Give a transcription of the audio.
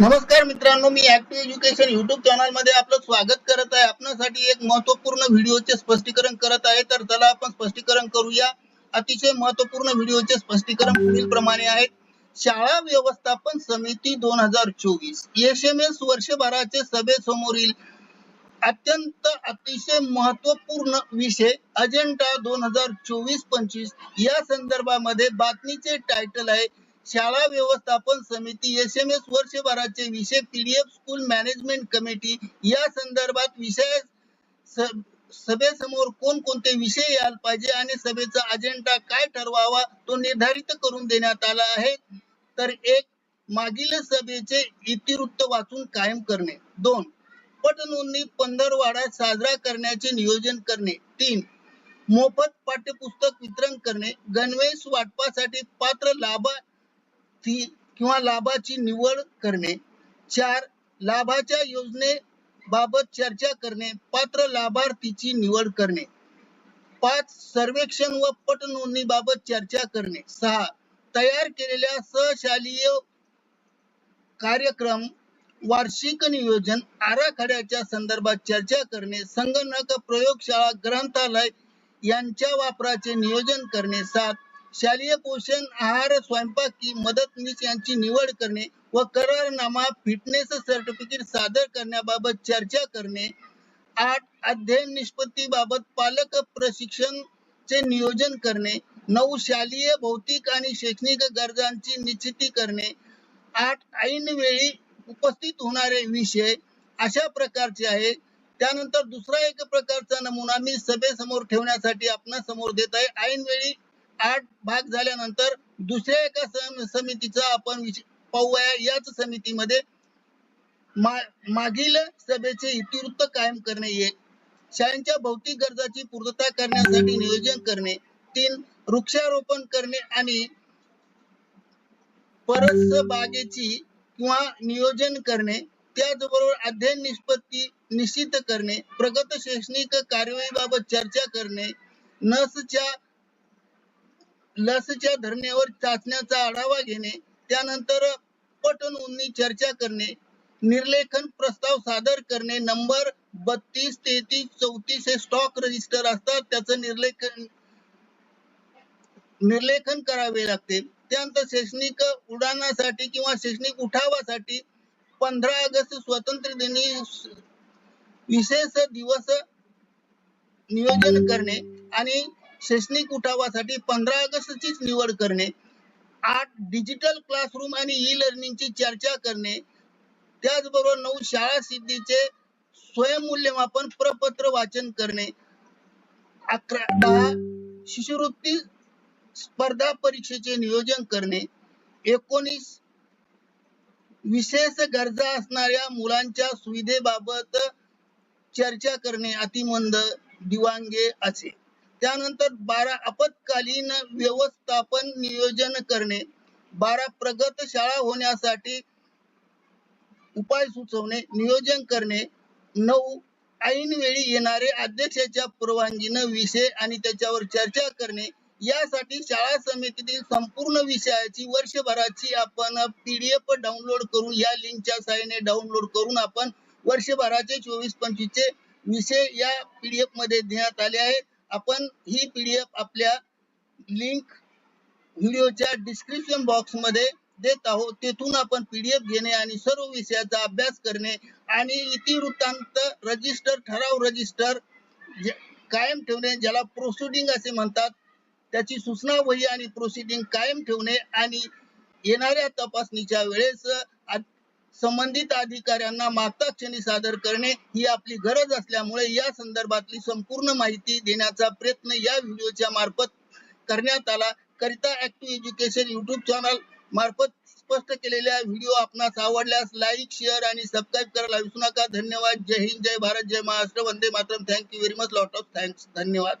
नमस्कार मित्रांनो मी ऍक्टिव्ह एज्युकेशन युट्यूब चॅनलमध्ये आपलं स्वागत करत आहे. आपणासाठी एक महत्त्वपूर्ण व्हिडिओचे स्पष्टीकरण करत आहे. तर चला आपण स्पष्टीकरण करूया. अतिशय महत्त्वपूर्ण व्हिडिओचे स्पष्टीकरण पुढील प्रमाणे आहेत शाळा व्यवस्थापन समिती दोन हजार चोवीस. एस एम एस वर्षभराचे सभेसमोरील अत्यंत अतिशय महत्त्वपूर्ण विषय अजेंडा दोन हजार चोवीस पंचवीस. या संदर्भामध्ये बातमीचे टायटल आहे शाळा व्यवस्थापन समिती एस एम एस वर्षभराचे विषय पीडीएफ स्कूल मॅनेजमेंट कमिटी या संदर्भात विषय सभेसमोर कोणकोणते विषय यायला पाहिजे आणि सभेचा अजेंडा काय ठरवावा तो निर्धारित करून देण्यात आला आहे. तर एक मागील सभेचे इतिवृत्त वाचून कायम करणे. दोन पटनोंदणी पंधरवाडा साजरा करण्याचे नियोजन करणे. तीन मोफत पाठ्यपुस्तक वितरण करणे. गणवेश वाटपासाठी पात्र लाभा लाभार्थी किंवा लाभाची निवड करणे चार लाभाच्या योजनेबाबत चर्चा करणे पात्र लाभार्थीची निवड करणे. पाच सर्वेक्षण व पटनोंदणी बाबत चर्चा करणे. सहा तयार केलेल्या सहशालीय कार्यक्रम वार्षिक नियोजन आराखड्याच्या संदर्भात चर्चा करणे संगणक प्रयोगशाळा ग्रंथालय यांच्या वापराचे नियोजन करणे. सात शालेय पोषण आहार स्वयंपाक की मदतनीस यांची निवड करणे व करारनामा फिटनेस सर्टिफिकेट सादर करण्याबाबत चर्चा करणे. आठ अध्ययन निष्पत्ती बाबत पालक प्रशिक्षण चे नियोजन करणे. नऊ शालेय भौतिक आणि शैक्षणिक गरजांची निश्चिती करणे. आठ ऐन वेळी उपस्थित होणारे विषय अशा प्रकारचे आहे. त्यानंतर दुसरा एक प्रकारचा नमुना मी सभेसमोर ठेवण्यासाठी आपणा समोर देत आहे. ऐन वेळी आठ भाग झाल्यानंतर दुसऱ्या एका समितीचा आपण पाहूया याच समितीमध्ये मा- मागील सभेचे इतिवृत्त कायम करणे एक शाळांच्या भौतिक गरजाची पूर्तता करण्यासाठी नियोजन करणे तीन वृक्षारोपण करणे आणि परस बागेची किंवा नियोजन करणे त्याचबरोबर अध्ययन निष्पत्ती निश्चित करणे प्रगत शैक्षणिक कार्यवाहीबाबत चर्चा करणे नसच्या लसच्या धरणेवर चाचण्याचा आढावा घेणे त्यानंतर पटनोंदणी चर्चा करणे निर्लेखन प्रस्ताव सादर करणे नंबर बत्तीस तेहतीस चौतीस हे स्टॉक रजिस्टर असतात त्याचं निर्लेखन निर्लेखन करावे लागते. त्यानंतर शैक्षणिक उड्डाणासाठी किंवा शैक्षणिक उठावासाठी पंधरा ऑगस्ट स्वातंत्र्य दिनी विशेष दिवस नियोजन करणे आणि शैक्षणिक उठावासाठी पंधरा ऑगस्ट चीच निवड करणे आठ डिजिटल क्लासरूम आणि ई लर्निंगची चर्चा करणे त्याचबरोबर नऊ शाळा सिद्धीचे स्वयंमूल्यमापन प्रपत्र वाचन करणे अकरा दहा शिष्यवृत्ती स्पर्धा परीक्षेचे नियोजन करणे एकोणीस विशेष गरजा असणाऱ्या मुलांच्या सुविधेबाबत चर्चा करणे अतिमंद दिवांगे असे. त्यानंतर बारा आपत्कालीन व्यवस्थापन नियोजन करणे बारा प्रगत शाळा होण्यासाठी उपाय सुचवणे नियोजन करणे नऊ ऐनवेळी येणारे अध्यक्षाच्या परवानगीनं विषय आणि त्याच्यावर चर्चा करणे यासाठी शाळा समितीतील संपूर्ण विषयाची वर्षभराची आपण पीडीएफ डाउनलोड करून या लिंकच्या सहाय्याने डाउनलोड करून आपण वर्षभराचे चोवीस पंचवीसचे विषय या पीडीएफमध्ये देण्यात आले आहेत. आपण ही पीडीएफ आपल्या लिंक व्हिडिओच्या डिस्क्रिप्शन बॉक्समध्ये देत आहोत. तेथून आपण पीडीएफ घेणे आणि सर्व विषयाचा अभ्यास करणे आणि इतिवृत्तांत रजिस्टर ठराव रजिस्टर कायम ठेवणे ज्याला प्रोसिडिंग असे म्हणतात त्याची सूचना वही आणि प्रोसिडिंग कायम ठेवणे आणि येणाऱ्या तपासणीच्या वेळेस संबंधित अधिकाऱ्यांना मागता क्षणी सादर करणे ही आपली गरज असल्यामुळे या संदर्भातली संपूर्ण माहिती देण्याचा प्रयत्न या व्हिडिओच्या मार्फत करण्यात आला. करिता ऍक्टिव्ह एज्युकेशन युट्यूब चॅनल मार्फत स्पष्ट केलेल्या व्हिडिओ आपणास आवडल्यास लाईक शेअर आणि सबस्क्राईब करायला विसरू नका. धन्यवाद. जय हिंद. जय भारत. जय महाराष्ट्र. वंदे Mataram. Thank you very much lot of thanks धन्यवाद.